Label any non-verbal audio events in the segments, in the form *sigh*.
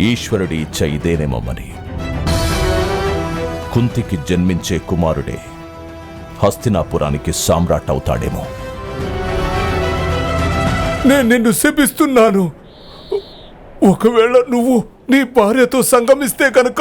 ఈశ్వరుడి ఇచ్చ ఇదేనేమో మరి కుంతికి జన్మించే కుమారుడే హస్తినాపురానికి సామ్రాట్ అవుతాడేమో. నేను నిన్ను శపిస్తున్నాను. ఒకవేళ నువ్వు నీ భార్యతో సంగమిస్తే కనుక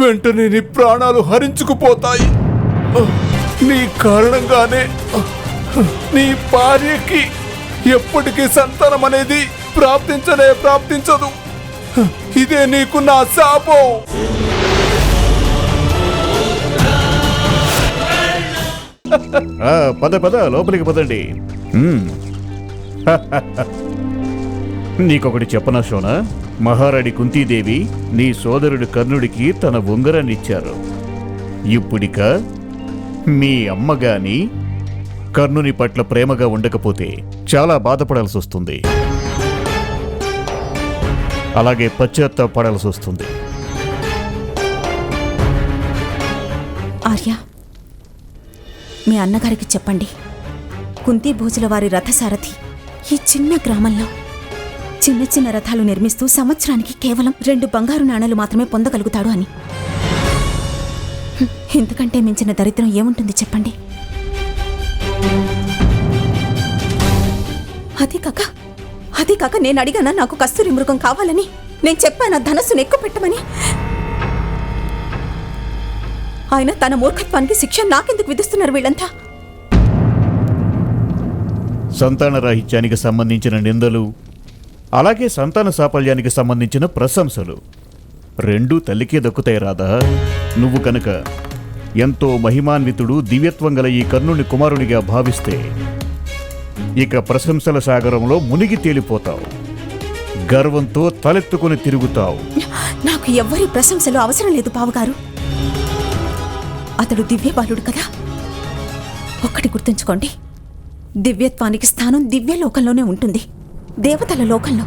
వెంటనే నీ ప్రాణాలు హరించుకుపోతాయి. నీ కారణంగానే నీ భార్యకి ఎప్పటికీ సంతానం అనేది ప్రాప్తించలే ప్రాప్తించదు. ఇదే నీకు నా శాపం. ఆ, పద పద లోపలికి పదండి. మ్మ్. నీకొకటి చెప్పనా షోనా మహారాణి కుంతీదేవి నీ సోదరుడు కర్ణుడికి తన ఉంగరాన్ని ఇచ్చారు ఇప్పుడిక మీ అమ్మ గాని కర్ణుని పట్ల ప్రేమగా ఉండకపోతే చాలా బాధపడాల్సి వస్తుంది అలాగే పశ్చాత్తాపడాల్సి వస్తుంది. ఆర్య మీ అన్నగారికి చెప్పండి. కుంతి భోజుల వారి రథసారథి ఈ చిన్న గ్రామంలో చిన్న చిన్న రథాలు నిర్మిస్తూ సంవత్సరానికి కేవలం రెండు బంగారు నాణాలు మాత్రమే పొందగలుగుతాడు అని. ఎందుకంటే ఇంతకంటే మించిన దరిద్రం ఏముంటుంది చెప్పండి? అది కాక అదే కాక నేను అడిగానా నాకు కస్తూరి మృగం కావాలని? నేను చెప్పాను ధనస్సును ఎక్కువ పెట్టమని? ఆయన తన మూర్ఖత్వానికి శిక్ష నాకెందుకు విధిస్తున్నారు వీళ్ళంతా? సంతాన రాహిత్యానికి సంబంధించిన నిందలు అలాగే సంతాన సాఫల్యానికి సంబంధించిన ప్రశంసలు. రెండూ తల్లికే దక్కుతాయి రాదా నువ్వు కనుక ఎంతో మహిమాన్వితుడు దివ్యత్వం గల ఈ కర్ణుని కుమారునిగా భావిస్తే ఇక ప్రశంసల సాగరంలో మునిగి తేలిపోతావు. గర్వంతో తలెత్తుకుని తిరుగుతావు. నాకు ఎవ్వరి ప్రశంసలు అవసరం లేదు బావగారు. అతడు దివ్య బాలుడు కదా. ఒక్కటి గుర్తుంచుకోండి. దివ్యత్వానికి స్థానం దివ్య లోకంలోనే ఉంటుంది. దేవతల లోకంలో.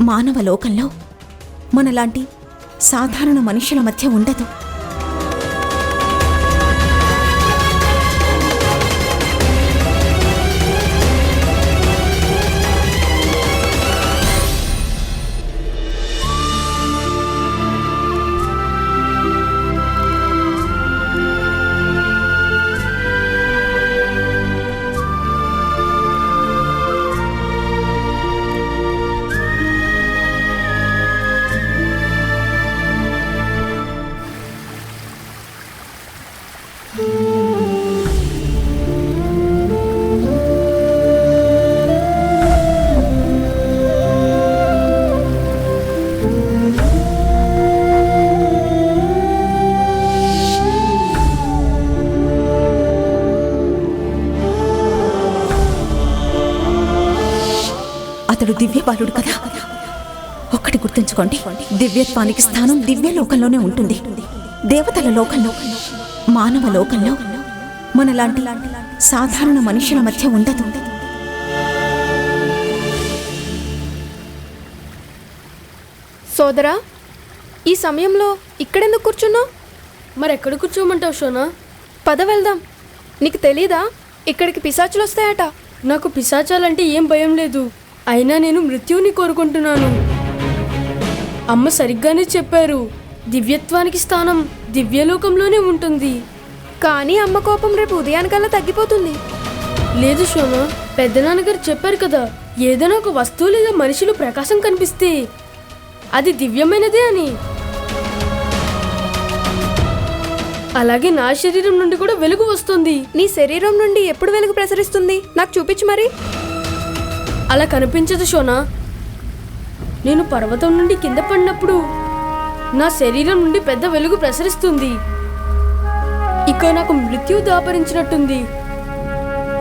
మానవ లోకంలో మనలాంటి సాధారణ మనుషుల మధ్య ఉండదు. బాలుడు కదా. ఒక్కటి గుర్తుంచుకోండి దివ్యత్వానికి స్థానం దివ్య లోకంలోనే ఉంటుంది. దేవతల లోకంలో మానవ లోకంలో మనలాంటి సాధారణ మనుషుల మధ్య ఉండదు. సోదరా ఈ సమయంలో ఇక్కడెందుకు కూర్చున్నావు? మరెక్కడ కూర్చోమంటావు షోనా పద వెళ్దాం. నీకు తెలీదా? ఇక్కడికి పిశాచులు వస్తాయట నాకు పిశాచాలంటే ఏం భయం లేదు. అయినా నేను మృత్యువుని కోరుకుంటున్నాను. అమ్మ సరిగ్గానే చెప్పారు దివ్యత్వానికి స్థానం దివ్యలోకంలోనే ఉంటుంది. కానీ అమ్మ కోపం రేపు ఉదయానికల్లా తగ్గిపోతుంది. లేదు షోనా పెద్దనాన్నగారు చెప్పారు కదా ఏదైనా ఒక వస్తువు లేదా మనిషిలో ప్రకాశం కనిపిస్తే అది దివ్యమైనదే అని. అలాగే నా శరీరం నుండి కూడా వెలుగు వస్తుంది. నీ శరీరం నుండి ఎప్పుడు వెలుగు ప్రసరిస్తుంది? నాకు చూపించు మరి. అలా కనిపించదు షోనా? నేను పర్వతం నుండి కింద పడినప్పుడు నా శరీరం నుండి పెద్ద వెలుగు ప్రసరిస్తుంది. ఇక నాకు మృత్యు దాపరించినట్టుంది.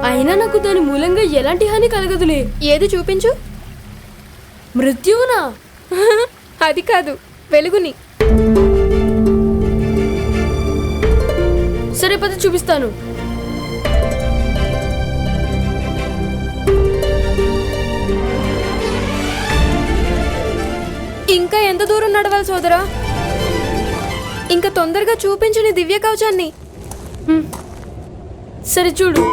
అయినా నాకు దాని మూలంగా ఎలాంటి హాని కలగదులే. ఏది చూపించు? మృత్యువునా? *laughs* అది కాదు వెలుగుని. సరే పద చూపిస్తాను. ఎంత దూరం నడవాలి సోదరా. ఇంకా తొందరగా చూపించు నీ దివ్య కవచాన్ని. సరే చూడు.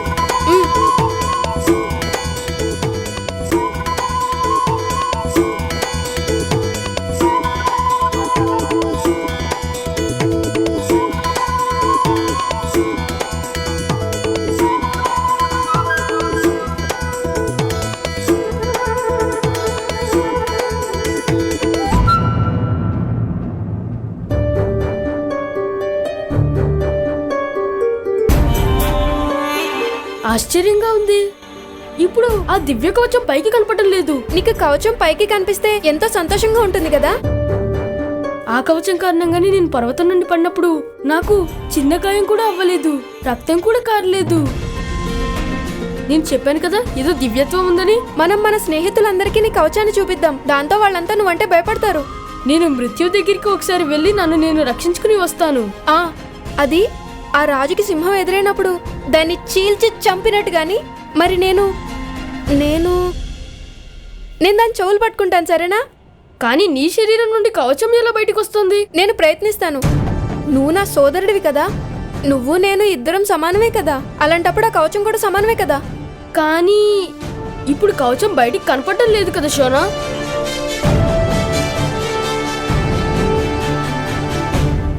ఆశ్చర్యంగా ఉంది. ఇప్పుడు ఆ దివ్య కవచం పైకి కనపడడం లేదు. నీకు కవచం పైకి కనిపిస్తే ఎంతో సంతోషంగా ఉంటుంది కదా? ఆ కవచం కారణంగానే నేను పర్వతం నుండి పడినప్పుడు నాకు చిన్న గాయం కూడా అవ్వలేదు. రక్తం కూడా కారలేదు. నేను చెప్పాను కదా ఏదో దివ్యత్వం ఉందని. మనం మన స్నేహితులందరికీ నీ కవచాన్ని చూపిద్దాం. దాంతో వాళ్ళంతా నువ్వంటే భయపడతారు. నేను మృత్యు దగ్గరికి ఒకసారి వెళ్ళి నన్ను నేను రక్షించుకుని వస్తాను. ఆ అది ఆ రాజుకి సింహం ఎదురైనప్పుడు. దాన్ని చీల్చి చంపినట్టు గాని మరి నేను నేను నేను దాని చెవులు పట్టుకుంటాను సరేనా? కానీ నీ శరీరం నుండి కవచం ఎలా బయటకు వస్తుంది నేను ప్రయత్నిస్తాను. నువ్వు నా సోదరుడివి కదా. నువ్వు నేను ఇద్దరం సమానమే కదా. అలాంటప్పుడు ఆ కవచం కూడా సమానమే కదా. కానీ ఇప్పుడు కవచం బయటికి కనపడడం లేదు కదా షోనా?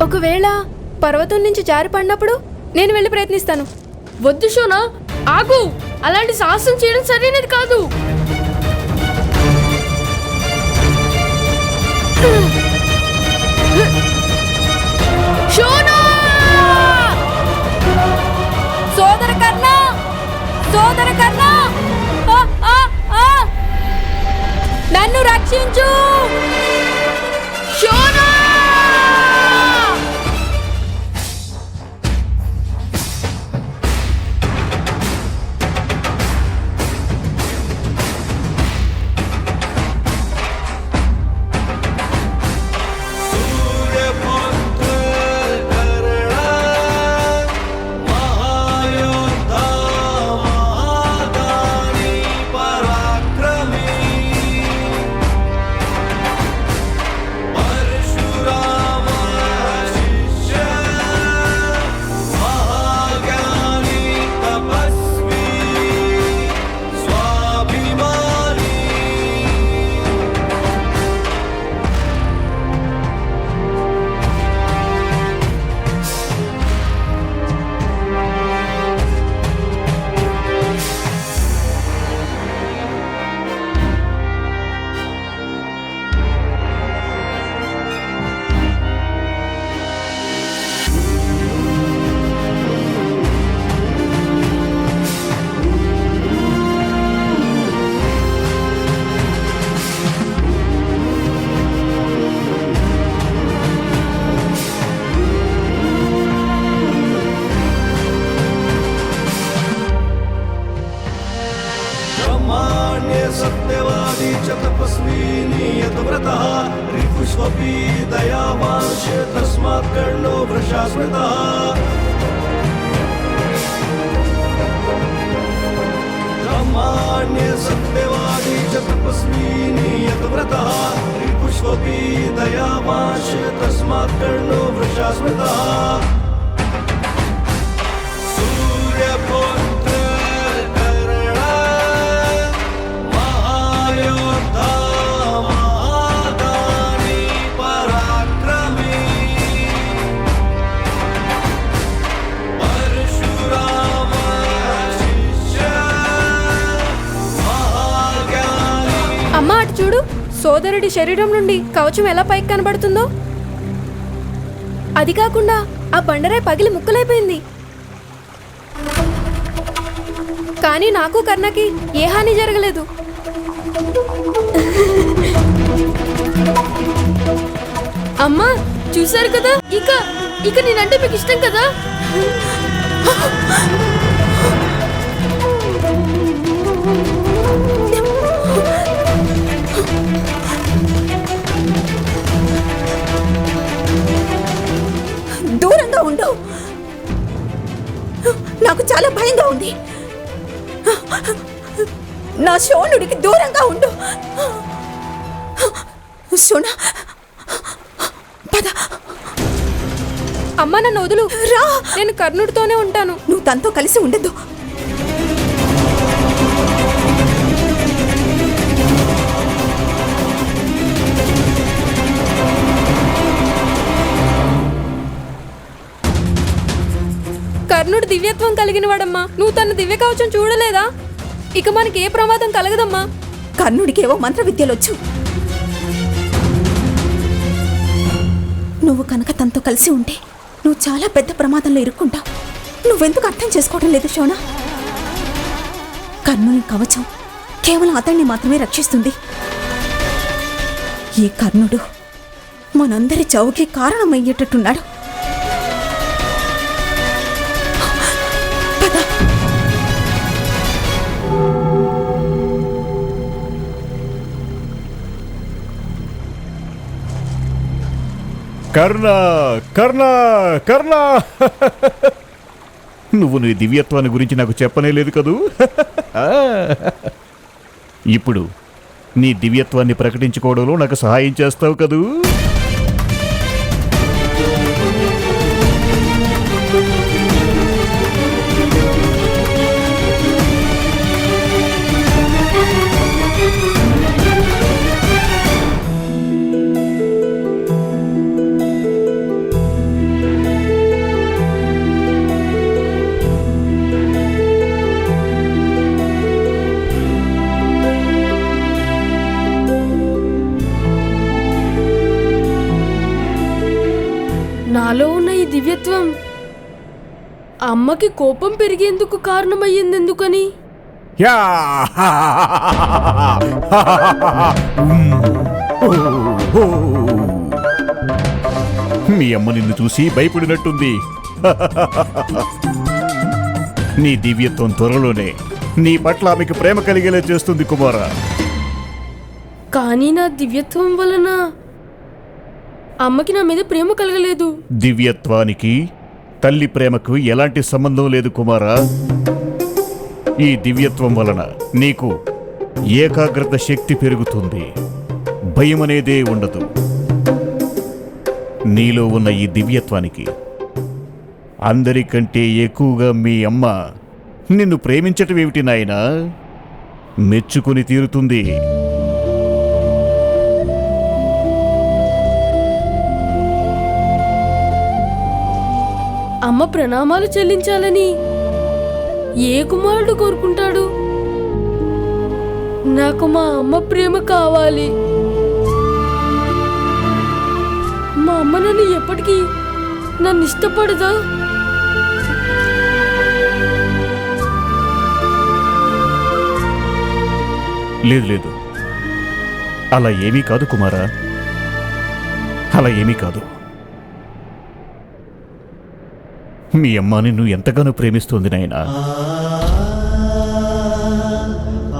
ఒకవేళ పర్వతం నుంచి జారి పడినప్పుడు నేను వెళ్ళి ప్రయత్నిస్తాను. వద్దు షోనా? ఆగు! అలాంటి సాహసం చేయడం సరైనది కాదు. షోనా! సోదర కర్ణ! సోదర కర్ణ! నన్ను రక్షించు! షోనా! ब्रह्माण्य सत्यवादी च तपस्वी नियतव्रतः रिपुष्वपि दयावांश तस्मात् कर्णो वृषा स्मृतः ब्रह्माण्य सत्यवादी च तपस्वी नियतव्रतः रिपुष्वपि दयावांश तस्मात् कर्णो वृषा स्मृतः సోదరుడి శరీరం నుండి కవచం ఎలా పైకి కనబడుతుందో? అది కాకుండా ఆ బండరాయి పగిలి ముక్కలైపోయింది. కానీ నాకు కర్ణకి ఏ హాని జరగలేదు. అమ్మా చూశారు కదా? ఇక ఇక నేనంటే మీకు ఇష్టం కదా? చాలా భయంగా ఉంది. నా శోణుడికి దూరంగా ఉండు. శోణ పద. అమ్మా నన్ను వదులు. రా. నేను కర్ణుడితోనే ఉంటాను. నువ్వు తనతో కలిసి ఉండద్దు. కర్ణుడు దివ్యత్వం కలిగిన వాడమ్మా. నువ్వు తన దివ్య కవచం చూడలేదా? ఇక మనకి ఏ ప్రమాదం కలగదమ్మా. కర్ణుడికేవో మంత్ర విద్యలొచ్చు నువ్వు కనుక తనతో కలిసి ఉంటే నువ్వు చాలా పెద్ద ప్రమాదంలో ఇరుక్కుంటావు. నువ్వెందుకు అర్థం చేసుకోవడం లేదు శోణ కర్ణుని కవచం కేవలం అతన్ని మాత్రమే రక్షిస్తుంది. ఈ కర్ణుడు మనందరి చావుకి కారణమయ్యేటట్టున్నాడు. కర్ణ కర్ణ కర్ణ. నువ్వు నీ దివ్యత్వాన్ని గురించి నాకు చెప్పనే లేదు కదూ? ఇప్పుడు నీ దివ్యత్వాన్ని ప్రకటించుకోవడంలో నాకు సహాయం చేస్తావు కదూ? అమ్మకి కోపం పెరిగేందుకు కారణమయ్యింది ఎందుకని యా! మీ అమ్మ నిన్ను చూసి భయపడినట్టుంది. నీ దివ్యత్వం త్వరలోనే నీ పట్ల ఆమెకు ప్రేమ కలిగేలా చేస్తుంది కుమారా. కానీ నా దివ్యత్వం వలన అమ్మకి నా మీద ప్రేమ కలగలేదు. దివ్యత్వానికి తల్లి ప్రేమకు ఎలాంటి సంబంధం లేదు కుమారా. ఈ దివ్యత్వం వలన నీకు ఏకాగ్రత శక్తి పెరుగుతుంది. భయం అనేదే ఉండదు. నీలో ఉన్న ఈ దివ్యత్వానికి అందరికంటే ఎక్కువగా మీ అమ్మ నిన్ను ప్రేమించటం ఏమిటి నాయనా? మెచ్చుకుని తీరుతుంది. అమ్మ ప్రణామాలు చెల్లించాలని ఏ కుమారుడు కోరుకుంటాడు? నాకు మా అమ్మ ప్రేమ కావాలి. మా అమ్మ నన్ను ఎప్పటికీ నన్ను ఇష్టపడదా? లేదు లేదు. అలా ఏమీ కాదు కుమారా. అలా ఏమీ కాదు. మీ అమ్మ నిన్ను ఎంతగానో ప్రేమిస్తోంది నాయనా.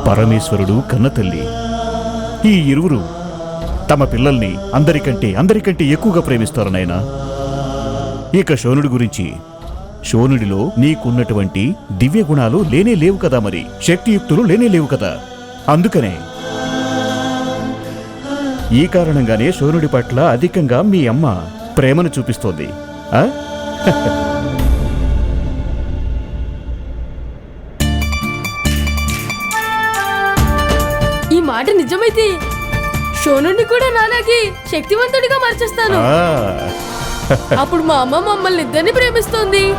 పరమేశ్వరుడు కన్నతల్లి ఈ ఇరువురు తమ పిల్లల్ని అందరికంటే అందరికంటే ఎక్కువగా ప్రేమిస్తారు నాయనా. ఇక శోనుడి గురించి. శోనుడిలో నీకున్నటువంటి దివ్య గుణాలు లేనే లేవు కదా మరి. శక్తియుక్తులు లేనే లేవు కదా. అందుకనే ఈ కారణంగానే శోనుడి పట్ల అధికంగా మీ అమ్మ ప్రేమను చూపిస్తోంది. ఆ? *laughs* మాట నిజమైతే షోనుని కూడా నాలాగే శక్తివంతుడిగా మార్చేస్తాను. అప్పుడు మా అమ్మ మమ్మల్ని ఇద్దరిని ప్రేమిస్తోంది *laughs*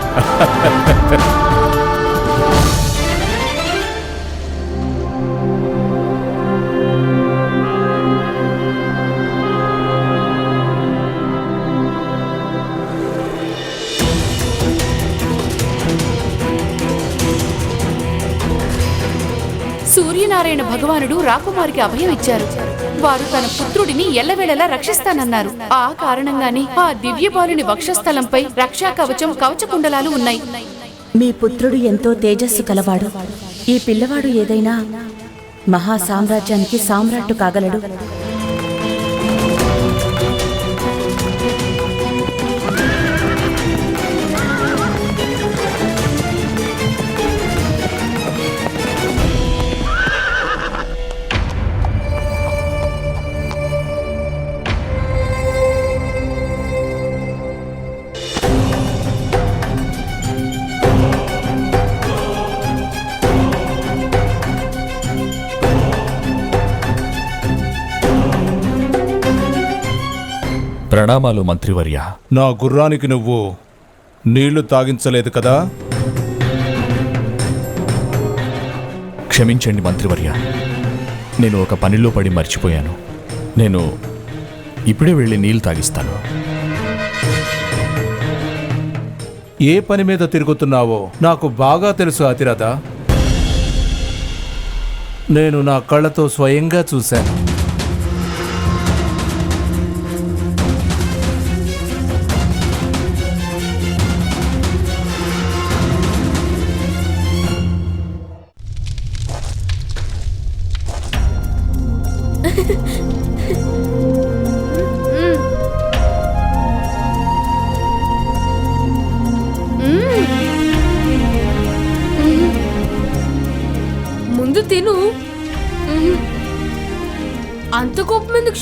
సూర్యనారాయణ భగవానుడు రాకుమారికి అభయం ఇచ్చారు. వారు తన పుత్రుడిని ఎల్లవేళలా రక్షిస్తానన్నారు. ఆ కారణంగానే ఆ దివ్యబాలుని వక్షస్థలంపై రక్షా కవచం కవచకుండలాలు ఉన్నాయి. మీ పుత్రుడు ఎంతో తేజస్సు కలవాడు. ఈ పిల్లవాడు ఏదైనా మహా సామ్రాజ్యానికి సామ్రాట్టు కాగలడు. ప్రణామాలు మంత్రివర్య. నా గుర్రానికి నువ్వు నీళ్ళు తాగించలేదు కదా? క్షమించండి మంత్రివర్య. నేను ఒక పనిలో పడి మర్చిపోయాను. నేను ఇప్పుడే వెళ్ళి నీళ్ళు తాగిస్తాను. ఏ పని మీద తిరుగుతున్నావో నాకు బాగా తెలుసు అతిరథ నేను నా కళ్ళతో స్వయంగా చూశాను.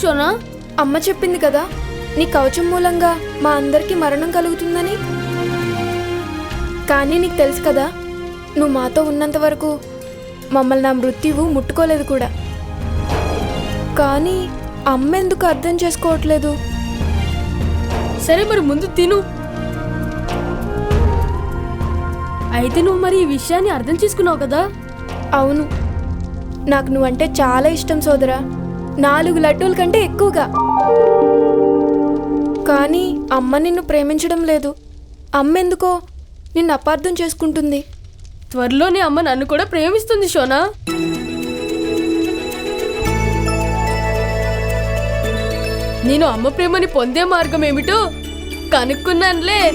షోనా అమ్మ చెప్పింది కదా నీ కవచం మూలంగా మా అందరికీ మరణం కలుగుతుందని? కానీ నీకు తెలుసు కదా నువ్వు మాతో ఉన్నంత వరకు మమ్మల్ని నా మృత్యువు ముట్టుకోలేదు కూడా. కానీ అమ్మ ఎందుకు అర్థం చేసుకోవట్లేదు? సరే మరి ముందు తిను. అయితే నువ్వు మరి ఈ విషయాన్ని అర్థం చేసుకున్నావు కదా? అవును. నాకు నువ్వంటే చాలా ఇష్టం సోదరా. నాలుగు లడ్డూల కంటే ఎక్కువగా. కానీ అమ్మ నిన్ను ప్రేమించడం లేదు. అమ్మ ఎందుకో నిన్ను అపార్థం చేసుకుంటుంది. త్వరలోనే అమ్మ నన్ను కూడా ప్రేమిస్తుంది షోనా? నేను అమ్మ ప్రేమని పొందే మార్గం ఏమిటో కనుక్కున్నానులే.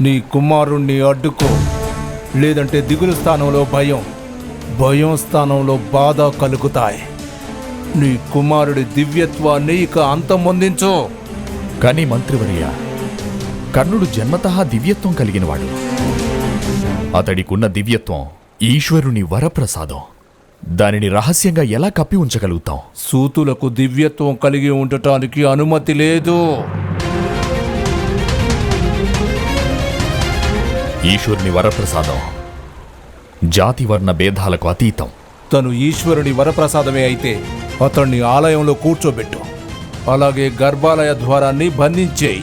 నీ కుమారుణ్ణి అడ్డుకో. లేదంటే దిగులు స్థానంలో భయం. భయం స్థానంలో బాధ కలుగుతాయి. నీ కుమారుడి దివ్యత్వాన్ని ఇక అంతమొందించు కానీ మంత్రివర్య కర్ణుడు జన్మతః దివ్యత్వం కలిగినవాడు. అతడికున్న దివ్యత్వం ఈశ్వరుని వరప్రసాదం. దానిని రహస్యంగా ఎలా కప్పి ఉంచగలుగుతాం? సూతులకు దివ్యత్వం కలిగి ఉండటానికి అనుమతి లేదు. ఈశ్వరుని వరప్రసాదం జాతి వర్ణ భేదాలకు అతీతం. తను ఈశ్వరుని వరప్రసాదమే అయితే అతన్ని ఆలయంలో కూర్చోబెట్టు. అలాగే గర్భాలయ ద్వారాన్ని బంధించేయి.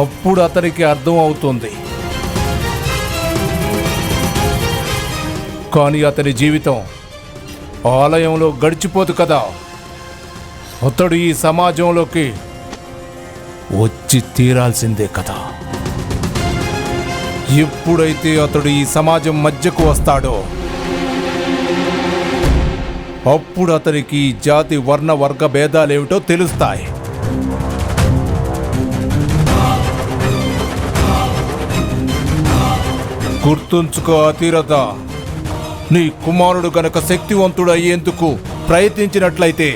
అప్పుడు అతనికి అర్థం అవుతుంది. కానీ అతని జీవితం ఆలయంలో గడిచిపోదు కదా. అతడు ఈ సమాజంలోకి వచ్చి తీరాల్సిందే కదా. ఎప్పుడైతే అతడు ఈ సమాజం మధ్యకు వస్తాడో అప్పుడు అతనికి ఈ జాతి వర్ణ వర్గ భేదాలేమిటో తెలుస్తాయి. గుర్తుంచుకో అతిరథ నీ కుమారుడు గనక శక్తివంతుడు అయ్యేందుకు ప్రయత్నించినట్లయితే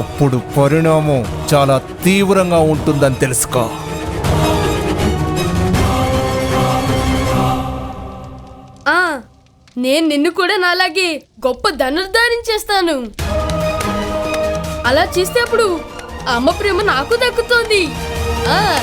అప్పుడు పరిణామం చాలా తీవ్రంగా ఉంటుందని తెలుసుకో. నేను నిన్ను కూడా నాలాగే గొప్ప ధనుర్ధారం చేస్తాను. అలా చేస్తే అప్పుడు అమ్మ ప్రేమ నాకు దక్కుతోంది. ఆ.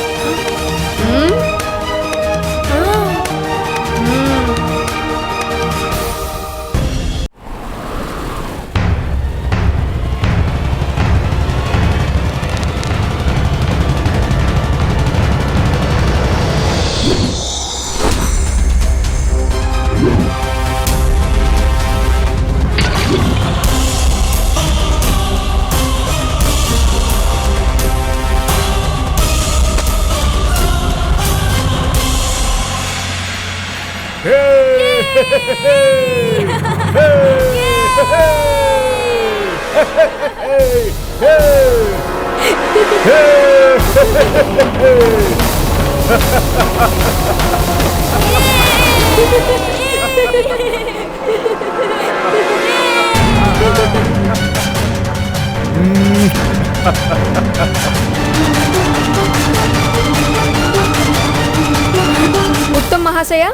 ఉత్తమ్ మహాశయ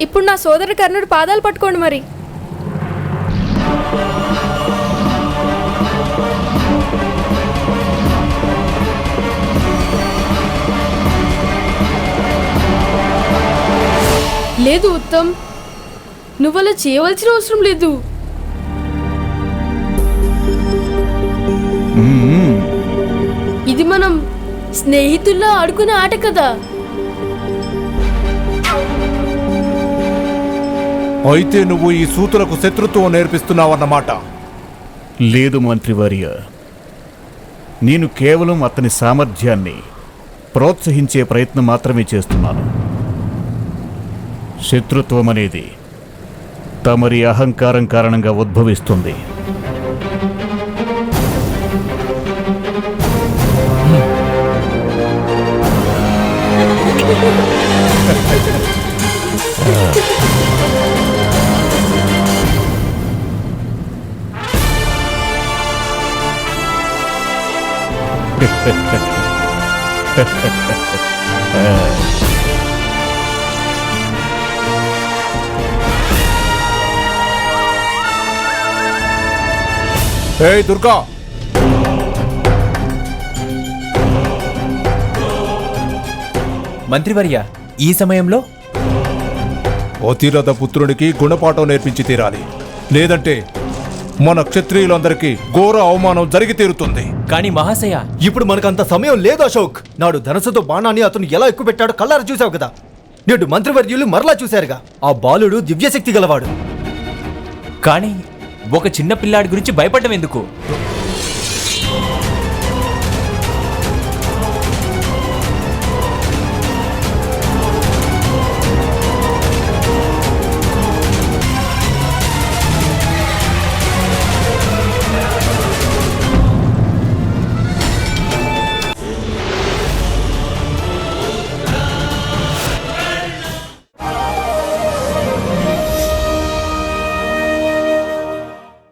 ఇప్పుడు నా సోదరి కర్ణుడు పాదాలు పట్టుకోండి మరి. లేదు ఉత్తమ్. నువ్వలా చేయవలసిన అవసరం లేదు. ఇది మనం స్నేహితుల్లో ఆడుకునే ఆట కదా. అయితే నువ్వు ఈ సూతులకు శత్రుత్వం నేర్పిస్తున్నావన్నమాట. లేదు మంత్రివర్య నేను కేవలం అతని సామర్థ్యాన్ని ప్రోత్సహించే ప్రయత్నం మాత్రమే చేస్తున్నాను. శత్రుత్వం అనేది తమరి అహంకారం కారణంగా ఉద్భవిస్తుంది. *laughs* ఏయ్ దుర్గా. మంత్రివర్య ఈ సమయంలో? అతిరథ పుత్రుడికి గుణపాఠం నేర్పించి తీరాలి. లేదంటే మన క్షత్రియులందరికీ ఘోర అవమానం జరిగి తీరుతుంది. కానీ మహాశయ ఇప్పుడు మనకంత సమయం లేదు అశోక్? నాడు ధనసుతో బాణాన్ని అతను ఎలా ఎక్కువ పెట్టాడో కళ్ళారు చూసావు కదా? నేడు మంత్రివర్యులు మరలా చూశారుగా. ఆ బాలుడు దివ్యశక్తి గలవాడు. కానీ ఒక చిన్న పిల్లాడి గురించి భయపడడం ఎందుకు?